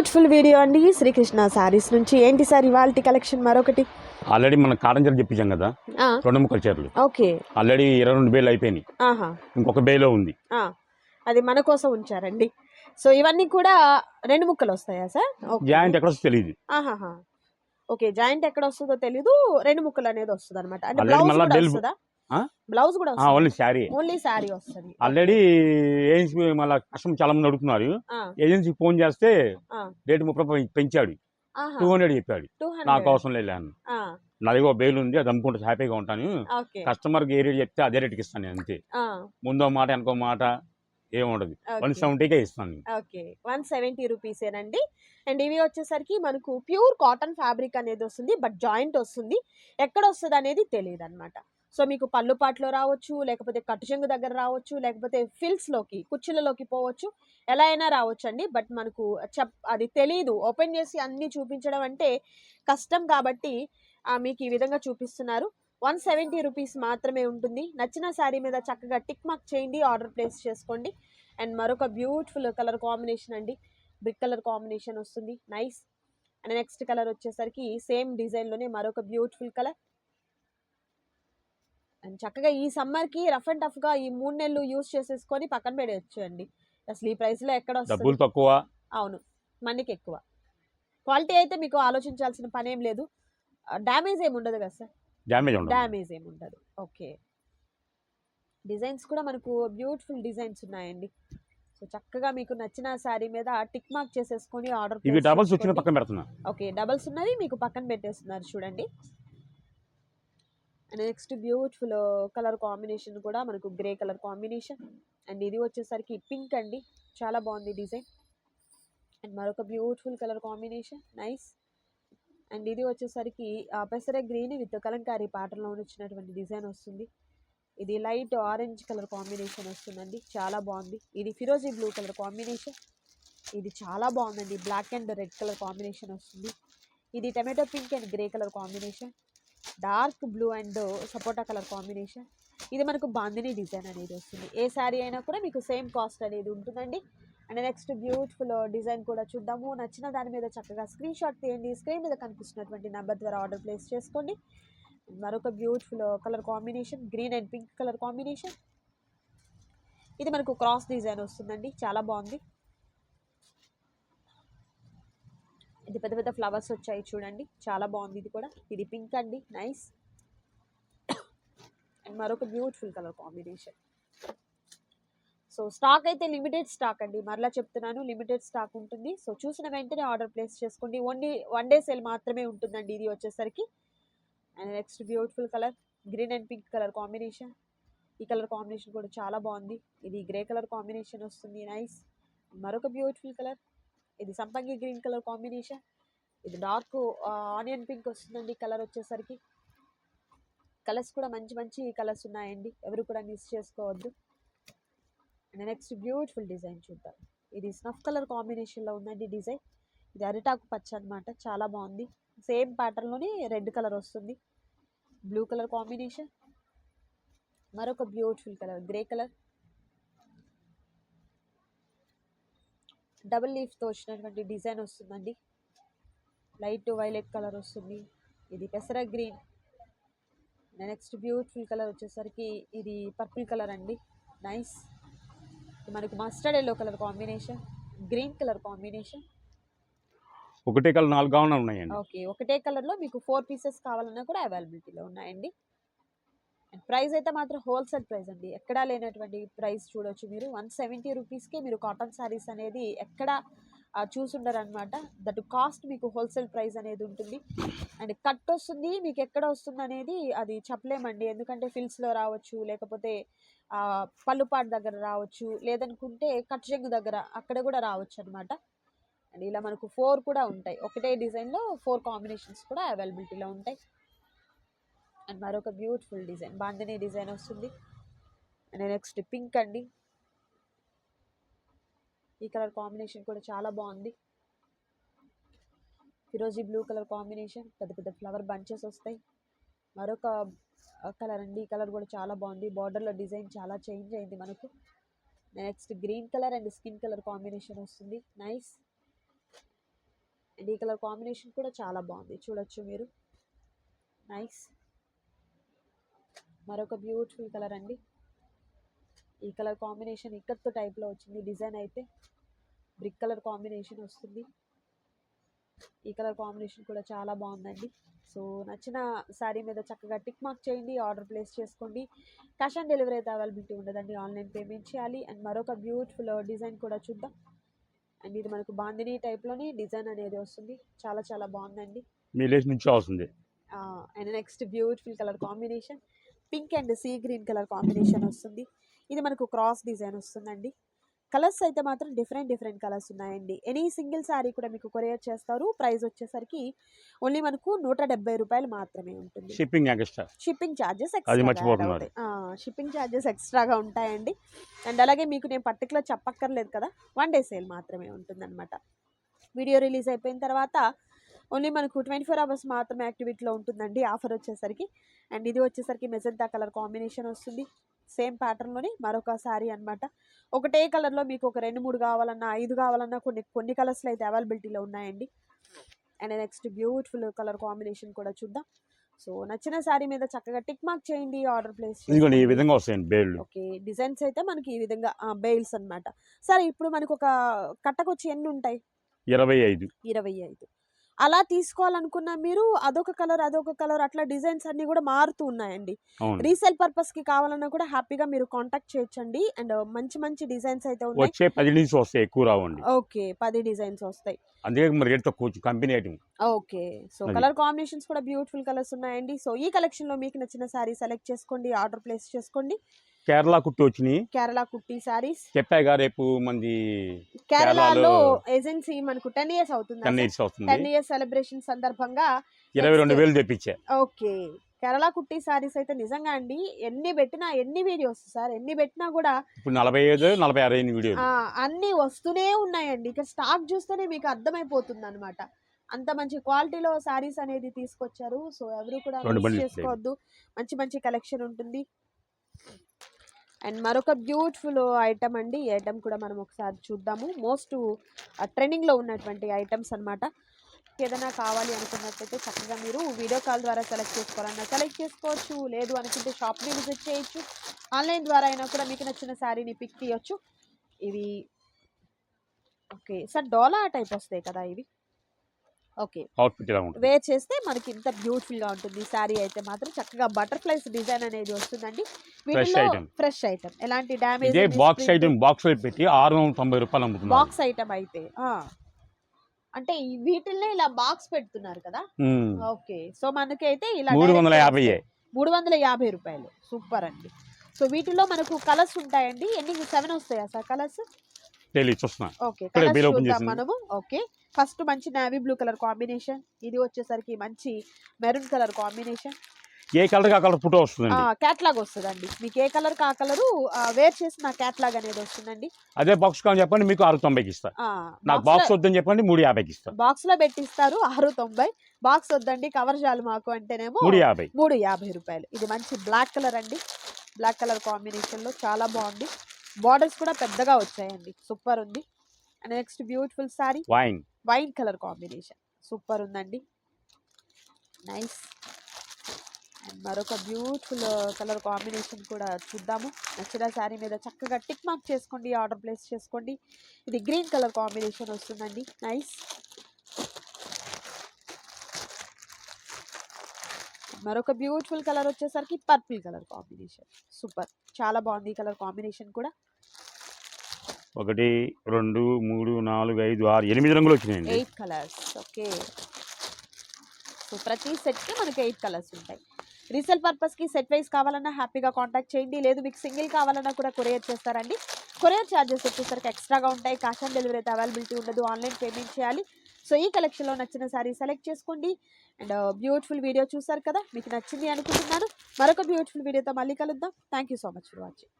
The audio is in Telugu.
బ్యూటిఫుల్ వీడియో అండి. శ్రీకృష్ణ సారీస్ నుంచి. ఏంటి సార్ ఇవాళ కలెక్షన్ మరొకటి? ఆల్రెడీ మనం కాటన్ చీరలు చెప్పించాం కదా రెండు ముక్కల చీరలు. ఓకే. ఆల్రెడీ ఇరవై రెండు బేలు అయిపోయినాయి. ఇంకొక బేలో ఉంది. అది మన కోసం ఉంచారండి. సో ఇవన్నీ కూడా రెండు ముక్కలు వస్తాయా సార్. జాయింట్ ఎక్కడ వస్తుందో తెలియదు ఓకే జాయింట్ ఎక్కడ వస్తుందో తెలీదు. రెండు ముక్కలు అనేది వస్తుంది అనమాట అంటే బ్లౌజ్ కూడా ఓన్లీ శారీ. ఓన్లీ శారీ వస్తుంది. ఆల్రెడీ ఏజెన్సీ మళ్ళీ కస్టమర్ చాలా మంది అడుగుతున్నారు. ఏజెన్సీకి ఫోన్ చేస్తే. రేటు ముప్పై పెంచాడు. టూ హండ్రెడ్ చెప్పాడు. 200. నాకు అవసరం లేదు అన్న. ఆ, నా దగ్గర బెయిల్ ఉంది అది అమ్ముకుంటే హ్యాపీగా ఉంటాను. కస్టమర్కి ఏ రేట్ చెప్తే అదే రేటుకి ఇస్తాను అంతే. ముందో మాట వెనకో మాట ఏముండదు వన్. సెవెంటీకే ఇస్తాను. ఓకే. వన్ సెవెంటీ రూపీసేనండి అండ్ ఇవి వచ్చేసరికి మనకు ప్యూర్ కాటన్ ఫ్యాబ్రిక్ అనేది వస్తుంది బట్ జాయింట్ వస్తుంది. ఎక్కడ వస్తుంది అనేది తెలియదు అనమాట సో మీకు పళ్ళుపాట్లో రావచ్చు లేకపోతే కట్టుచెంగు దగ్గర రావచ్చు లేకపోతే ఫిల్స్లోకి కుచ్చులలోకి పోవచ్చు ఎలా అయినా రావచ్చు అండి బట్ మనకు చెప్ అది తెలియదు ఓపెన్ చేసి అన్నీ చూపించడం అంటే కష్టం కాబట్టి మీకు ఈ విధంగా చూపిస్తున్నారు. వన్ సెవెంటీ రూపీస్ మాత్రమే ఉంటుంది. నచ్చిన శారీ మీద చక్కగా టిక్ మార్క్ చేయండి ఆర్డర్ ప్లేస్ చేసుకోండి. అండ్ మరొక బ్యూటిఫుల్ కలర్ కాంబినేషన్ అండి. బ్రిక్ కలర్ కాంబినేషన్ వస్తుంది. నైస్. అండ్ నెక్స్ట్ కలర్ వచ్చేసరికి సేమ్ డిజైన్లోనే మరొక బ్యూటిఫుల్ కలర్. అండ్ చక్కగా ఈ సమ్మర్కి రఫ్ అండ్ టఫ్గా ఈ మూడు నెలలు యూస్ చేసేసుకొని పక్కన పెట్టేయచ్చు అండి అసలు ఈ ప్రైస్లో ఎక్కడ డబ్బులు వస్తుంది తక్కువ. అవును. మనీకి ఎక్కువ. క్వాలిటీ అయితే మీకు ఆలోచించాల్సిన పని ఏం లేదు. డ్యామేజ్ ఏమి ఉండదు కదా సార్? డ్యామేజ్ డ్యామేజ్ ఏమి ఉండదు. ఓకే. డిజైన్స్ కూడా మనకు బ్యూటిఫుల్ డిజైన్స్ ఉన్నాయండి. సో చక్కగా మీకు నచ్చిన శారీ మీద టిక్ మార్క్ చేసేసుకొని ఆర్డర్ ఇవి డబల్స్ వచ్చిన పక్కన పెడుతున్నా. ఓకే. డబల్స్ ఉన్నవి మీకు పక్కన పెట్టేస్తున్నారు చూడండి. నెక్స్ట్ బ్యూటిఫుల్ కలర్ కాంబినేషన్ కూడా మనకు గ్రే కలర్ కాంబినేషన్. అండ్ ఇది వచ్చేసరికి పింక్ అండి. చాలా బాగుంది డిజైన్. అండ్ మరొక beautiful colour combination. Nice. And ఇది వచ్చేసరికి ఆ, పెసర గ్రీన్ విత్ కలంకారీ పాటలో వచ్చినటువంటి డిజైన్ వస్తుంది. ఇది లైట్ ఆరెంజ్ కలర్ కాంబినేషన్ వస్తుందండి. చాలా బాగుంది. ఇది ఫిరోజీ బ్లూ కలర్ కాంబినేషన్. ఇది చాలా బాగుందండి. Black and red colour combination వస్తుంది. ఇది tomato pink and grey colour combination. Dark blue and sapota colour combination. ఇది మనకు బాందిని డిజైన్ అనేది వస్తుంది. ఏ శారీ అయినా కూడా మీకు సేమ్ కాస్ట్ అనేది ఉంటుందండి. అండ్ నెక్స్ట్ బ్యూటిఫుల్ డిజైన్ కూడా చూద్దాము. నచ్చిన దాని మీద చక్కగా స్క్రీన్ షాట్ తీయండి. స్క్రీన్ మీద కనిపిస్తున్నటువంటి నెంబర్ ద్వారా ఆర్డర్ ప్లేస్ చేసుకోండి. మరొక beautiful colour combination green and pink colour combination. ఇది మనకు క్రాస్ డిజైన్ వస్తుందండి. చాలా బాగుంది. ఇది పెద్ద పెద్ద ఫ్లవర్స్ వచ్చాయి చూడండి. చాలా బాగుంది ఇది కూడా. ఇది పింక్ అండి. నైస్ అండ్ మరొక beautiful colour combination so stock అయితే లిమిటెడ్ స్టాక్ అండి. మరలా చెప్తున్నాను లిమిటెడ్ స్టాక్ ఉంటుంది. సో చూసిన వెంటనే ఆర్డర్ ప్లేస్ చేసుకోండి. ఓన్లీ వన్ డే సేల్ మాత్రమే ఉంటుందండి ఇది వచ్చేసరికి. And next beautiful colour green and pink colour combination ఈ కలర్ కాంబినేషన్ కూడా చాలా బాగుంది. ఇది గ్రే కలర్ కాంబినేషన్ వస్తుంది. నైస్ మరొక బ్యూటిఫుల్ కలర్ ఇది సంపంగి గ్రీన్ కలర్ కాంబినేషన్. ఇది డార్క్ ఆనియన్ పింక్ వస్తుందండి కలర్ వచ్చేసరికి. కలర్స్ కూడా మంచి మంచి కలర్స్ ఉన్నాయండి. ఎవరు కూడా మిస్ చేసుకోవద్దు. అండ్ నెక్స్ట్ బ్యూటిఫుల్ డిజైన్ చూద్దాం. ఇది స్నఫ్ కలర్ కాంబినేషన్లో ఉందండి డిజైన్. ఇది అరిటాకు పచ్చ అన్నమాట. చాలా బాగుంది. సేమ్ ప్యాటర్న్లోనే రెడ్ కలర్ వస్తుంది. Blue colour combination. మరొక beautiful colour grey colour. Double లీఫ్తో వచ్చినటువంటి డిజైన్ వస్తుందండి. లైట్ వైలెట్ కలర్ వస్తుంది. ఇది పెసర గ్రీన్. నెక్స్ట్ బ్యూటిఫుల్ కలర్ వచ్చేసరికి ఇది పర్పుల్ కలర్ అండి. నైస్. మనకు mustard yellow colour combination green colour combination. ఒకటే కలర్ నాలుగు కావాలన్నా ఉన్నాయండి. ఓకే ఒకటే కలర్లో మీకు ఫోర్ పీసెస్ కావాలన్నా కూడా అవైలబిలిటీలో ఉన్నాయండి. ప్రైస్ అయితే మాత్రం హోల్సేల్ ప్రైస్ అండి. ఎక్కడా లేనటువంటి ప్రైస్ చూడొచ్చు మీరు. వన్ సెవెంటీ రూపీస్కి మీరు కాటన్ శారీస్ అనేది ఎక్కడ చూసుండరు అనమాట దట్ కాస్ట్ మీకు హోల్సేల్ ప్రైస్ అనేది ఉంటుంది. అండ్ కట్ వస్తుంది మీకు ఎక్కడ వస్తుంది అనేది అది చెప్పలేమండి. ఎందుకంటే ఫిల్స్లో రావచ్చు లేకపోతే ఆ, పళ్ళుపాటు దగ్గర రావచ్చు లేదనుకుంటే కట్ చెంగు దగ్గర అక్కడ కూడా రావచ్చు అనమాట అండ్ ఇలా మనకు ఫోర్ కూడా ఉంటాయి. ఒకటే డిజైన్లో ఫోర్ కాంబినేషన్స్ కూడా అవైలబిలిటీలో ఉంటాయి. అండ్ మరొక బ్యూటిఫుల్ డిజైన్. బాందిని డిజైన్ వస్తుంది. అండ్ నెక్స్ట్ పింక్ అండి. ఈ కలర్ కాంబినేషన్ కూడా చాలా బాగుంది. ఫిరోజీ బ్లూ కలర్ కాంబినేషన్ పెద్ద పెద్ద ఫ్లవర్ బంచెస్ వస్తాయి. మరొక కలర్ అండి. ఈ కలర్ కూడా చాలా బాగుంది. బార్డర్లో డిజైన్ చాలా చేంజ్ అయింది మనకు. Next green colour and skin colour combination వస్తుంది. నైస్. అండ్ ఈ కలర్ కాంబినేషన్ కూడా చాలా బాగుంది. చూడొచ్చు మీరు. నైస్. మరొక బ్యూటిఫుల్ కలర్ అండి. ఈ కలర్ కాంబినేషన్ ఇక్కత్తో టైప్లో వచ్చింది. డిజైన్ అయితే బ్రిక్ కలర్ కాంబినేషన్ వస్తుంది. ఈ కలర్ కాంబినేషన్ కూడా చాలా బాగుందండి. సో నచ్చిన శారీ మీద చక్కగా టిక్ మార్క్ చేయండి. ఆర్డర్ ప్లేస్ చేసుకోండి. క్యాష్ ఆన్ డెలివరీ అయితే అవైలబిలిటీ ఉండదండి. ఆన్లైన్ పేమెంట్ చేయాలి. అండ్ మరొక బ్యూటిఫుల్ డిజైన్ కూడా చూద్దాం. అండ్ ఇది మనకు బాందిని టైప్లోని డిజైన్ అనేది వస్తుంది. చాలా చాలా బాగుందండి. మీ లేచి నుంచి వస్తుంది. And next beautiful colour combination pink and sea green colour combination వస్తుంది. ఇది మనకు క్రాస్ డిజైన్ వస్తుందండి. కలర్స్ అయితే మాత్రం డిఫరెంట్ డిఫరెంట్ కలర్స్ ఉన్నాయండి. ఎనీ సింగిల్ శారీ కూడా మీకు కొరియర్ చేస్తారు. ప్రైస్ వచ్చేసరికి ఓన్లీ మనకు నూట డెబ్బై రూపాయలు మాత్రమే ఉంటుంది. Shipping extra shipping charges. Shipping charges ఎక్స్ట్రాగా ఉంటాయండి. అండ్ అలాగే మీకు నేను పర్టికులర్ చెప్పక్కర్లేదు కదా. వన్ డే సేల్ మాత్రమే ఉంటుందన్నమాట. వీడియో రిలీజ్ అయిపోయిన తర్వాత ఓన్లీ మనకు ట్వంటీ ఫోర్ అవర్స్ మాత్రమే యాక్టివిటీలో ఉంటుందండి ఆఫర్ వచ్చేసరికి. అండ్ ఇది వచ్చేసరికి మెజంతా కలర్ కాంబినేషన్ వస్తుంది. సేమ్ ప్యాటర్న్లోని మరొక శారీ అన్నమాట. ఒకటే కలర్లో మీకు ఒక రెండు మూడు కావాలన్నా ఐదు కావాలన్నా కొన్ని కొన్ని కలర్స్లో అయితే అవైలబిలిటీలో ఉన్నాయండి. And next beautiful colour combination కూడా చూద్దాం. సో నచ్చిన శారీ మీద చక్కగా టిక్ మార్క్ చేయండి ఆర్డర్ ప్లేస్ ఇదిగోండి ఈ విధంగా వస్తాయండి ఓకే డిజైన్స్ అయితే మనకి ఈ విధంగా బెయిల్స్ అన్నమాట. సరే ఇప్పుడు మనకు ఒక కట్టకొచ్చి ఎన్ని ఉంటాయి? ఇరవై ఐదు. ఇరవై ఐదు. అలా తీసుకోవాలనుకున్న మీరు అదొక కలర్ అదొక కలర్ అట్లా డిజైన్స్ అన్ని కూడా మారుతూ ఉన్నాయండి. రీసేల్ పర్పస్కి కావాలన్నా కూడా హ్యాపీగా మీరు కాంటాక్ట్ చేయొచ్చండి. అండ్ మంచి మంచి డిజైన్స్ అయితే ఉన్నాయి. వచ్చే పది నుంచి వస్తాయి ఎక్కువ రావండి. ఓకే పది డిజైన్స్ వస్తాయి. అందుకే మరి రేట్ తక్కువ company item. Okay so. Colour combinations కూడా బ్యూటిఫుల్ కలర్స్ ఉన్నాయండి. సో ఈ కలెక్షన్లో మీకు నచ్చిన శారీ సెలెక్ట్ చేసుకోండి ఆర్డర్ ప్లేస్ చేసుకోండి. కేరళ కుట్టి వచ్చినాయి. కేరళ కుట్టి శారీస్ చెప్పాగా రేపు మంది కేరళలో ఏజెన్సీ మనకు టెన్ ఇయర్స్ అవుతుంది టెన్ ఇయర్స్ టెన్ వస్తుంది ఇయర్స్ సెలబ్రేషన్ సందర్భంగా ఇరవై రెండు వేలు తెప్పించా. ఓకే. కేరళ కుట్టి సారీస్ అయితే నిజంగా అండి ఎన్ని పెట్టినా ఎన్ని వీడియోస్ సార్? ఎన్ని పెట్టినా కూడా ఇప్పుడు నలభై ఐదు నలభై ఆరు వీడియో అన్ని వస్తూనే ఉన్నాయండి. ఇక స్టాక్ చూస్తేనే మీకు అర్థమైపోతుంది అనమాట అంత మంచి క్వాలిటీలో సారీస్ అనేది తీసుకొచ్చారు. సో ఎవరు కూడా చేసుకోవద్దు. మంచి మంచి కలెక్షన్ ఉంటుంది. అండ్ మరొక బ్యూటిఫుల్ ఐటమ్ అండి. ఈ ఐటమ్ కూడా మనం ఒకసారి చూద్దాము. మోస్ట్ ట్రెండింగ్లో ఉన్నటువంటి ఐటమ్స్ అన్నమాట. ఏదైనా కావాలి అనుకున్నట్లయితే చక్కగా మీరు వీడియో కాల్ ద్వారా సెలెక్ట్ చేసుకోవాలన్నా సెలెక్ట్ చేసుకోవచ్చు. లేదు అనుకుంటే షాప్ని విజిట్ చేయొచ్చు. ఆన్లైన్ ద్వారా అయినా కూడా మీకు నచ్చిన శారీని పిక్ తీయొచ్చు. ఇవి ఓకే. సార్ డోలా టైప్ వస్తాయి కదా ఇవి? ఓకే. అవుట్ఫిట్ ఇలా ఉంటుంది? వేర్ చేస్తే మనకి ఇంత బ్యూటిఫుల్గా ఉంటుంది. శారీ అయితే మాత్రం చక్కగా బటర్ఫ్లైస్ డిజైన్ అనేది వస్తుందండి. వీటిలో item. ఫ్రెష్ ఐటమ్ ఎలాంటి డ్యామేజ్ ఇదే బాక్స్ ఐటమ్ బాక్స్లో పెట్టి ఆరు వందల తొంభై రూపాయలు అమ్ముతున్నారు. బాక్స్ ఐటమ్ అయితే. ఆ. అంటే వీటిల్నే ఇలా బాక్స్ పెడుతున్నారు కదా. ఓకే. సో మనకి అయితే ఇలా మూడు వందల యాభై. మూడు వందల యాభై రూపాయలు. సూపర్ అండి. సో వీటిలో మనకు కలర్స్ ఉంటాయండి. ఎన్ని సెవెన్ వస్తాయా సార్ కలర్స్ తెలియ చూస్తున్నా. ఓకే. మనము. ఓకే. ఫస్ట్ మంచి నావీ బ్లూ కలర్ కాంబినేషన్ ఇది వచ్చేసరికి మంచి మెరూన్ కలర్ కాంబినేషన్ ఏ కలర్ ఆ కలర్ ఫోటో వస్తుందండి? క్యాట్లాగ్ వస్తుందండి. మీకు ఏ కలర్ కా కలరు వేర్ చేసిన క్యాట్లాగ్ అనేది వస్తుందండి. అదే బాక్స్ కావాలి చెప్పండి మీకు ఆరు తొంభైకి ఇస్తా నాకు బాక్స్ వద్దని చెప్పండి మూడు యాభైకి ఇస్తా. బాక్స్లో పెట్టిస్తారు ఆరు తొంభై బాక్స్ వద్దండి కవర్ చాలు మాకు అంటేనేమో మూడు యాభై. మూడు యాభై రూపాయలు. ఇది మంచి బ్లాక్ కలర్ అండి. బ్లాక్ కలర్ కాంబినేషన్లో చాలా బాగుంది. బార్డర్స్ కూడా పెద్దగా వచ్చాయండి. సూపర్ ఉంది. Next beautiful sari wine wine colour combination. Super ఉందండి. నైస్. అండ్ మరొక బ్యూటిఫుల్ కలర్ కాంబినేషన్ కూడా చూద్దాము. నచ్చిన శారీ మీద చక్కగా టిక్ మార్క్ చేసుకోండి ఆర్డర్ ప్లేస్ చేసుకోండి. ఇది గ్రీన్ కలర్ కాంబినేషన్ వస్తుందండి. నైస్. మరొక బ్యూటిఫుల్ కలర్ వచ్చేసరికి పర్పుల్ కలర్ కాంబినేషన్. సూపర్. చాలా బాగుంది ఈ కలర్ కాంబినేషన్ కూడా. ఒకటి రెండు మూడు నాలుగు ఐదు ఆరు ఎనిమిది రంగులు వచ్చినాయండి. Eight colours. ఓకే. సో ప్రతి సెట్కి మనకి ఎయిట్ కలర్స్ ఉంటాయి. రీసేల్ పర్పస్కి సెట్ వైస్ కావాలన్నా హ్యాపీగా కాంటాక్ట్ చేయండి. లేదు మీకు సింగిల్ కావాలన్నా కూడా కొరియర్ చేస్తారండి. కొరియర్ ఛార్జెస్ వచ్చేసరికి ఎక్స్ట్రాగా ఉంటాయి. క్యాష్ ఆన్ డెలివరీ అయితే అవైలబిలిటీ ఉండదు. ఆన్లైన్ పేమెంట్ చేయాలి. సో ఈ కలెక్షన్లో నచ్చిన శారీ సెలెక్ట్ చేసుకోండి. అండ్ బ్యూటిఫుల్ వీడియో చూసారు కదా? మీకు నచ్చింది అనుకుంటున్నాను. మరొక బ్యూటిఫుల్ వీడియోతో మళ్ళీ కలుద్దాం. Thank you so much for watching.